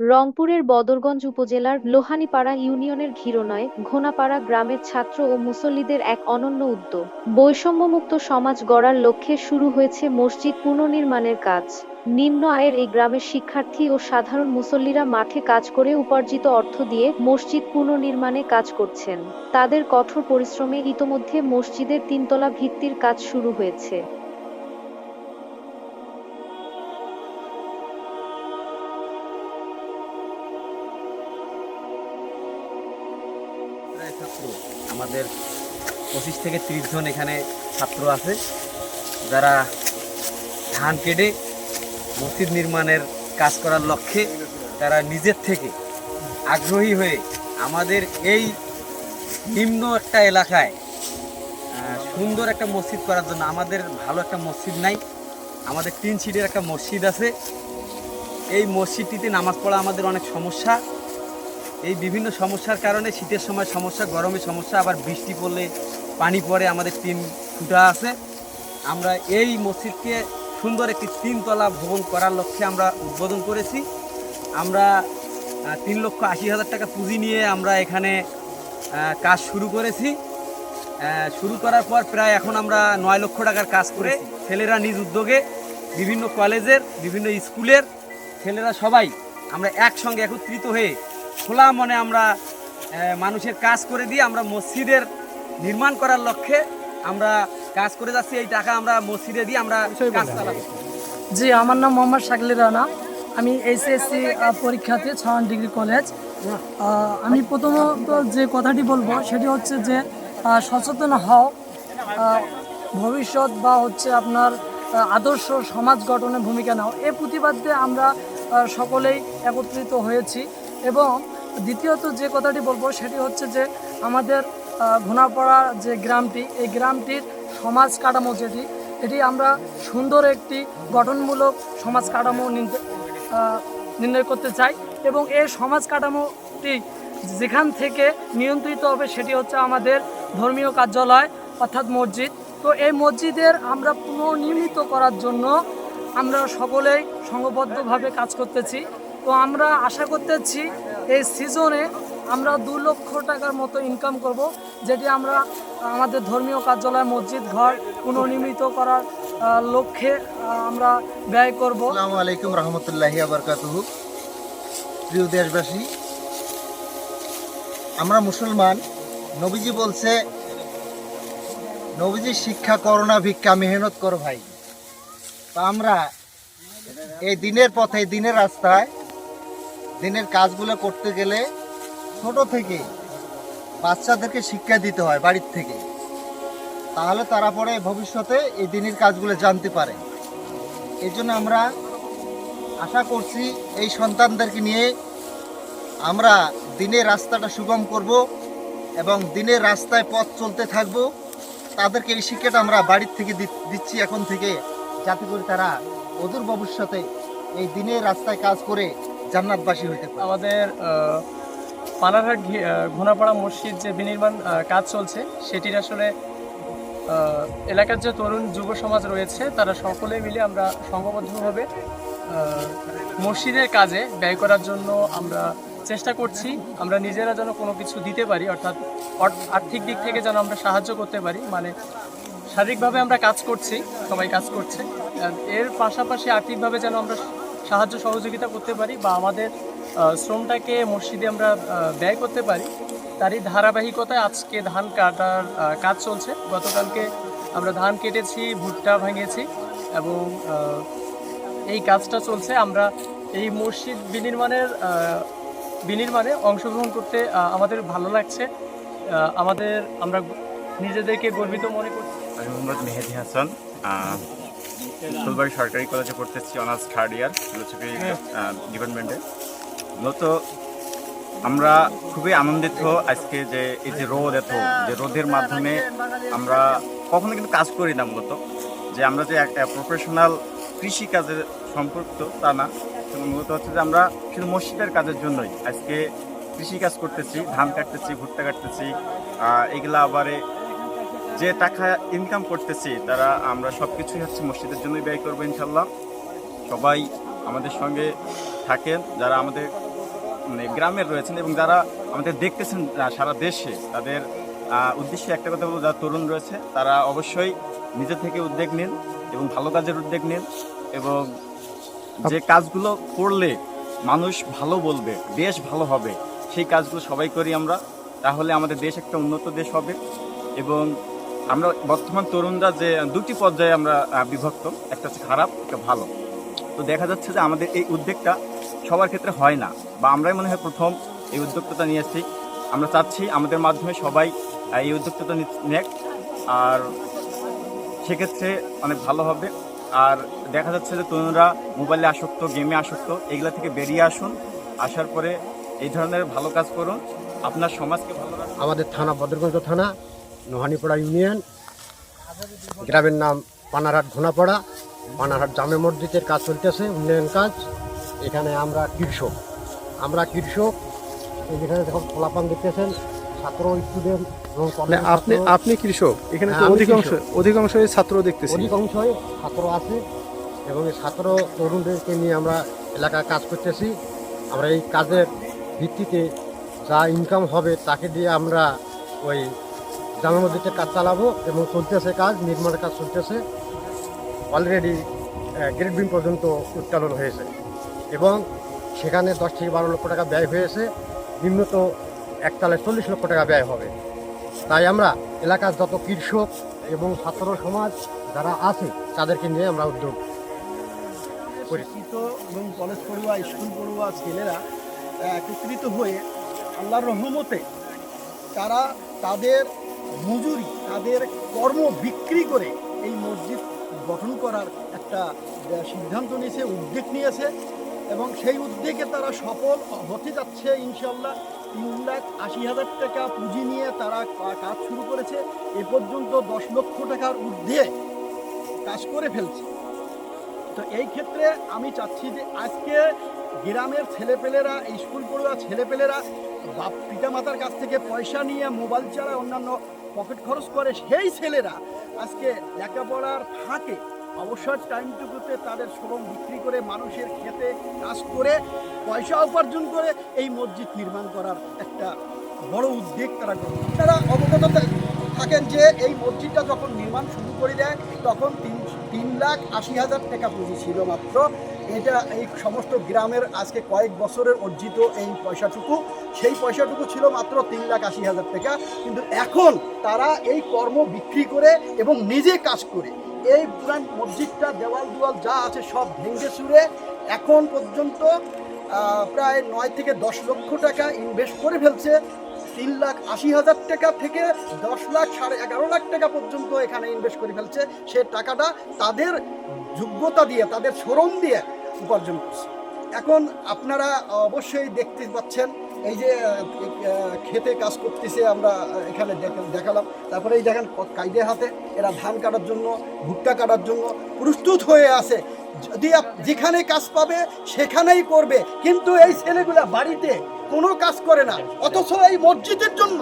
রংপুরের বদরগঞ্জ উপজেলার লোহানীপাড়া ইউনিয়নের ঘিরোনয় ঘোনাপাড়া গ্রামের ছাত্র ও মুসল্লিদের এক অনন্য উদ্যোগ। বৈষম্যমুক্ত সমাজ গড়ার লক্ষ্যে শুরু হয়েছে মসজিদ পুনর্নির্মাণের কাজ। নিম্ন আয়ের এই গ্রামের শিক্ষার্থী ও সাধারণ মুসল্লিরা মাঠে কাজ করে উপার্জিত অর্থ দিয়ে মসজিদ পুনর্নির্মাণে কাজ করছেন। তাদের কঠোর পরিশ্রমে ইতোমধ্যে মসজিদের তিনতলা ভিত্তির কাজ শুরু হয়েছে। পঁচিশ থেকে তিরিশ জন এখানে ছাত্র আছে, যারা ধান কেটে মসজিদ নির্মাণের কাজ করার লক্ষ্যে তারা নিজের থেকে আগ্রহী হয়ে আমাদের এই নিম্ন একটা এলাকায় সুন্দর একটা মসজিদ করার জন্য, আমাদের ভালো একটা মসজিদ নাই, আমাদের তিন সিটের একটা মসজিদ আছে। এই মসজিদটিতে নামাজ পড়া আমাদের অনেক সমস্যা। এই বিভিন্ন সমস্যার কারণে শীতের সময় সমস্যা গরমের সমস্যা, আবার বৃষ্টি পড়লে পানি পরে আমাদের তিন ফুটা আছে। আমরা এই মসজিদকে সুন্দর একটি তিনতলা ভবন করার লক্ষ্যে আমরা উদ্বোধন করেছি। আমরা তিন লক্ষ আশি হাজার টাকা পুঁজি নিয়ে আমরা এখানে কাজ শুরু করেছি। শুরু করার পর প্রায় এখন আমরা নয় লক্ষ টাকার কাজ করে ছেলেরা নিজ উদ্যোগে বিভিন্ন কলেজের, বিভিন্ন স্কুলের ছেলেরা সবাই আমরা একসঙ্গে একত্রিত হয়ে খোলা মনে আমরা মানুষের কাজ করে দিয়ে আমরা মসজিদের নির্মাণ করার লক্ষ্যে আমরা কাজ করে যাচ্ছি। এই টাকা আমরা মসজিদে দিয়ে আমরা কাজ চালাবো। জি আমার নাম মোহাম্মদ শাকিল রানা। আমি এইচএসসি পরীক্ষাতে ছয়ন ডিগ্রি কলেজ। আমি প্রথমত যে কথাটি বলব সেটি হচ্ছে যে সচেতন হও। ভবিষ্যৎ বা হচ্ছে আপনার আদর্শ সমাজ গঠনে ভূমিকা নাও। এ প্রতিবাদে আমরা সকলেই একত্রিত হয়েছি। এবং দ্বিতীয়ত যে কথাটি বলব সেটি হচ্ছে যে আমাদের ঘোনাপাড়া যে গ্রামটি, এই গ্রামটির সমাজ কাঠামো যেটি, এটি আমরা সুন্দর একটি গঠনমূলক সমাজ কাঠামো নির্ণয় করতে চাই এবং এই সমাজ কাঠামোটি যেখান থেকে নিয়ন্ত্রিত হবে সেটি হচ্ছে আমাদের ধর্মীয় কার্যালয়, অর্থাৎ মসজিদ। তো এই মসজিদের আমরা পুনর্নির্মিত করার জন্য আমরা সকলেই সংঘবদ্ধভাবে কাজ করতেছি। তো আমরা আশা করতেছি এই সিজনে আমরা দু লক্ষ টাকার মতো ইনকাম করব, যেটি আমরা আমাদের ধর্মীয় কার্যালয়, মসজিদ, ঘর পুনর্নির্মিত করার লক্ষ্যে আমরা ব্যয় করব। আসসালামু আলাইকুম রহমতুল্লাহি আবরকাতুহু প্রিয় দেশবাসী, আমরা মুসলমান, নবীজি বলছে নবীজির শিক্ষা করোনা ভিক্ষা মেহনত করো ভাই। তো আমরা এই দিনের পথে দিনের রাস্তায়, দিনের কাজগুলো করতে গেলে ছোট থেকে বাচ্চাদেরকে শিক্ষা দিতে হয় বাড়ির থেকে, তাহলে তারা পরে ভবিষ্যতে এই দিনের কাজগুলো জানতে পারে। এই জন্য আমরা আশা করছি এই সন্তানদেরকে নিয়ে আমরা দিনের রাস্তাটা সুগম করব এবং দিনের রাস্তায় পথ চলতে থাকব। তাদেরকে এই শিক্ষাটা আমরা বাড়ির থেকে দিচ্ছি এখন থেকে, যাতে করে তারা অদূর ভবিষ্যতে এই দিনের রাস্তায় কাজ করে জান্নাতবাসী হইতে পারে। আমাদের পানারহাট ঘোনাপাড়া মসজিদ যে বিনির্মাণ কাজ চলছে, সেটির আসলে এলাকার যে তরুণ যুব সমাজ রয়েছে, তারা সকলে মিলে আমরা সংঘবদ্ধভাবে মসজিদের কাজে ব্যয় করার জন্য আমরা চেষ্টা করছি। আমরা নিজেরা যেন কোনো কিছু দিতে পারি, অর্থাৎ আর্থিক দিক থেকে যেন আমরা সাহায্য করতে পারি মানে শারীরিকভাবে আমরা কাজ করছি, সবাই কাজ করছে। এর পাশাপাশি আর্থিকভাবে যেন আমরা সাহায্য সহযোগিতা করতে পারি বা আমাদের শ্রমটাকে মসজিদে আমরা ব্যয় করতে পারি। তারই ধারাবাহিকতায় আজকে ধান কাটার কাজ চলছে। গতকালকে আমরা ধান কেটেছি, ভুট্টা ভাঙিয়েছি এবং এই কাজটা চলছে। আমরা এই মসজিদ বিনির্মাণের বিনির্মাণে অংশগ্রহণ করতে আমাদের ভালো লাগছে। আমাদের, আমরা নিজেদেরকে গর্বিত মনে করছি আমি মোহাম্মদ মেহেদি হাসান ফুলবাড়ি সরকারি কলেজে পড়তেছি অনার্স থার্ড ইয়ার ফিলোসফি ডিপার্টমেন্টে। মূলত আমরা খুবই আনন্দিত আজকে যে এই যে রোদ এত, যে রোদের মাধ্যমে আমরা কখনো কিন্তু কাজ করি না মূলত। যে আমরা যে একটা প্রফেশনাল কৃষি কাজে সম্পৃক্ত তা না। মূলত হচ্ছে যে আমরা শুধু মসজিদের কাজের জন্যই আজকে কৃষি কাজ করতেছি, ধান কাটতেছি, ভুট্টা কাটতেছি এগুলা আবার যে টাকা ইনকাম করতেছি, তারা আমরা সব কিছুই হচ্ছে মসজিদের জন্যই ব্যয় করব ইনশাল্লাহ। সবাই আমাদের সঙ্গে থাকেন, যারা আমাদের মানে গ্রামের রয়েছেন এবং যারা আমাদের দেখতেছেন সারা দেশে, তাদের উদ্দেশ্যে একটা কথা বলব, যারা তরুণ রয়েছে, তারা অবশ্যই নিজে থেকে উদ্যোগ নিন এবং ভালো কাজের উদ্যোগ নিন এবং যে কাজগুলো করলে মানুষ ভালো বলবে, দেশ ভালো হবে, সেই কাজগুলো সবাই করি আমরা, তাহলে আমাদের দেশ একটা উন্নত দেশ হবে এবং আমরা বর্তমান তরুণরা যে দুটি পর্যায়ে আমরা বিভক্ত, একটা হচ্ছে খারাপ, একটা ভালো। তো দেখা যাচ্ছে যে আমাদের এই উদ্যোগটা সবার ক্ষেত্রে হয় না। বা আমরাই মনে হয় প্রথম এই উদ্যোক্তাটা নিয়েছি আমরা চাচ্ছি আমাদের মাধ্যমে সবাই এই উদ্যোক্তাটা নেক। আর সেক্ষেত্রে অনেক ভালো হবে। আর দেখা যাচ্ছে যে তরুণরা মোবাইলে আসক্ত, গেমে আসক্ত, এগুলা থেকে বেরিয়ে আসুন। আসার পরে এই ধরনের ভালো কাজ করুন। আপনার সমাজকে ভালো রাখুন। আমাদের থানা বদরগঞ্জ থানা, নোহানিপাড়া ইউনিয়ন। গ্রামের নাম পানারহাট ঘোনাপাড়া। পানারহাট জামে মসজিদের কাজ চলতেছে, উন্নয়ন কাজ। এখানে আমরা কৃষক। আমরা কৃষক এই যেখানে যখন ফলাফান দেখতেছেন ছাত্র স্টুডেন্ট এবং মানে আপনি আপনি কৃষক এখানে তো হ্যাঁ, অধিকাংশ অধিকাংশই ছাত্র দেখতেছি। অধিকাংশই ছাত্র আছে এবং এই ছাত্র তরুণদেরকে নিয়ে আমরা এলাকায় কাজ করতেছি। আমরা এই কাজের ভিত্তিতে যা ইনকাম হবে তাকে দিয়ে আমরা ওই জামা মসজিদের কাজ চালাবো এবং চলতেছে কাজ নির্মাণের কাজ চলতেছে অলরেডি গ্রেড বিম পর্যন্ত উত্তোলন হয়েছে। এবং সেখানে দশ থেকে বারো লক্ষ টাকা ব্যয় হয়েছে। নিম্নত একতলায় চল্লিশ লক্ষ টাকা ব্যয় হবে। তাই আমরা এলাকার যত কৃষক এবং ছাত্র সমাজ যারা আছে, তাদেরকে নিয়ে আমরা উদ্যোগ পরিচিত এবং কলেজ পড়ুয়া, স্কুল পড়ুয়া ছেলেরা একত্রিত হয়ে আল্লাহর রহমতে তারা তাদের মজুরি, তাদের কর্ম বিক্রি করে এই মসজিদ গঠন করার একটা সিদ্ধান্ত নিয়েছে, উদ্যোগ নিয়েছে। এবং সেই উদ্যোগে তারা সফল হতে যাচ্ছে ইনশাল্লাহ তিন লাখ আশি হাজার টাকা পুঁজি নিয়ে তারা কাজ শুরু করেছে। এ পর্যন্ত দশ লক্ষ টাকার ঊর্ধ্বে কাজ করে ফেলছে। তো এই ক্ষেত্রে আমি চাচ্ছি যে আজকে গ্রামের ছেলেপেলেরা স্কুল পড়ুয়া ছেলেপেলেরা বাপ পিতামাতার কাছ থেকে পয়সা নিয়ে মোবাইল ছাড়া অন্যান্য পকেট খরচ করে, সেই ছেলেরা আজকে লেখাপড়ার ফাঁকে অবসর টাইমটুকুতে তাদের শ্রম বিক্রি করে মানুষের খেতে কাজ করে, পয়সা উপার্জন করে এই মসজিদ নির্মাণ করার একটা বড় উদ্যোগ তারা করে। তারা অবগত থাকেন যে এই মসজিদটা যখন নির্মাণ শুরু করে দেয়, তখন তিন তিন লাখ আশি হাজার টাকা পুঁজি ছিল মাত্র। এটা এই সমস্ত গ্রামের আজকে কয়েক বছরের অর্জিত এই পয়সাটুকু, সেই পয়সাটুকু ছিল মাত্র তিন লাখ আশি হাজার টাকা। কিন্তু এখন তারা এই কর্ম বিক্রি করে এবং নিজে কাজ করে। এই পুরান মসজিদটা দেওয়াল দুয়াল যা আছে সব ভেঙে চুরে এখন পর্যন্ত প্রায় নয় থেকে দশ লক্ষ টাকা ইনভেস্ট করে ফেলছে। তিন লাখ আশি হাজার টাকা থেকে দশ লাখ সাড়ে এগারো লাখ টাকা পর্যন্ত এখানে ইনভেস্ট করে ফেলছে। সে টাকাটা তাদের যোগ্যতা দিয়ে, তাদের শ্রম দিয়ে উপার্জন করছে। এখন আপনারা অবশ্যই দেখতে পাচ্ছেন, এই যে খেতে কাজ করতেছে আমরা এখানে দেখ- দেখালাম। তারপরে এই দেখেন কাইদে হাতে এরা ধান কাটার জন্য, ভুট্টা কাটার জন্য প্রস্তুত হয়ে আছে। যদি যেখানে কাজ পাবে সেখানেই করবে। কিন্তু এই ছেলেগুলা বাড়িতে কোনো কাজ করে না। অথচ এই মসজিদের জন্য,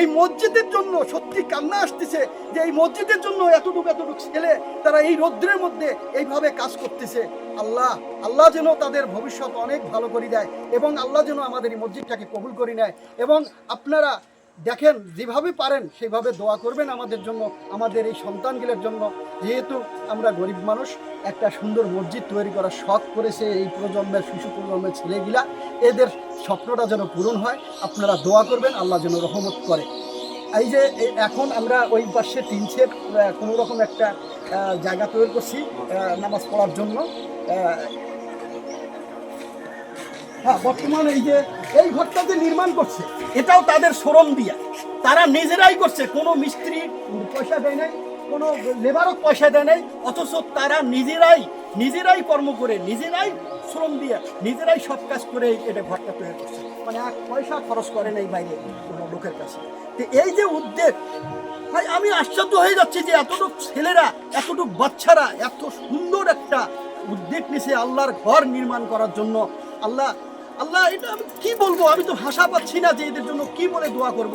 এই মসজিদের জন্য সত্যি কান্না আসতেছে যে এই মসজিদের জন্য এতটুকু এতটুকু ছেলে তারা এই রৌদ্রের মধ্যে এইভাবে কাজ করতেছে। আল্লাহ আল্লাহ যেন তাদের ভবিষ্যৎ অনেক ভালো করে দেয় এবং আল্লাহ যেন আমাদের এই মসজিদটাকে কবুল করে নেয়। এবং আপনারা দেখেন, যেভাবে পারেন, সেভাবে দোয়া করবেন আমাদের জন্য, আমাদের এই সন্তানগুলোর জন্য। যেহেতু আমরা গরিব মানুষ, একটা সুন্দর মসজিদ তৈরি করার শখ করেছে এই প্রজন্মের, শিশু প্রজন্মের ছেলেগুলা। এদের স্বপ্নটা যেন পূরণ হয়, আপনারা দোয়া করবেন, আল্লাহ যেন রহমত করে। এই যে এখন আমরা ওই পাশে তিন সেট কোনো রকম একটা জায়গা তৈরি করছি নামাজ পড়ার জন্য। হ্যাঁ বর্তমানে এই যে এই ঘরটা যে নির্মাণ করছে, এটাও তাদের শ্রম দিয়া। তারা নিজেরাই করছে, কোনো মিস্ত্রি পয়সা দেয় নাই, কোনো লেবারও পয়সা দেয় নাই, অথচ তারা নিজেরাই নিজেরাই কর্ম করে, নিজেরাই শ্রম দিয়ে, নিজেরাই সব কাজ করে এটা ঘরটা তৈরি করছে। মানে এক পয়সা খরচ করে নাই বাইরে কোনো লোকের কাছে। তো এই যে উদ্যোগ, ভাই, আমি আশ্চর্য হয়ে যাচ্ছি যে এতটুক ছেলেরা, এতটুক বাচ্চারা, এত সুন্দর একটা উদ্যোগ নিছে আল্লাহর ঘর নির্মাণ করার জন্য। আল্লাহ আল্লাহ, এটা আমি কি বলব? আমি তো ভাষা পাচ্ছি না যে এদের জন্য কি বলে দোয়া করব।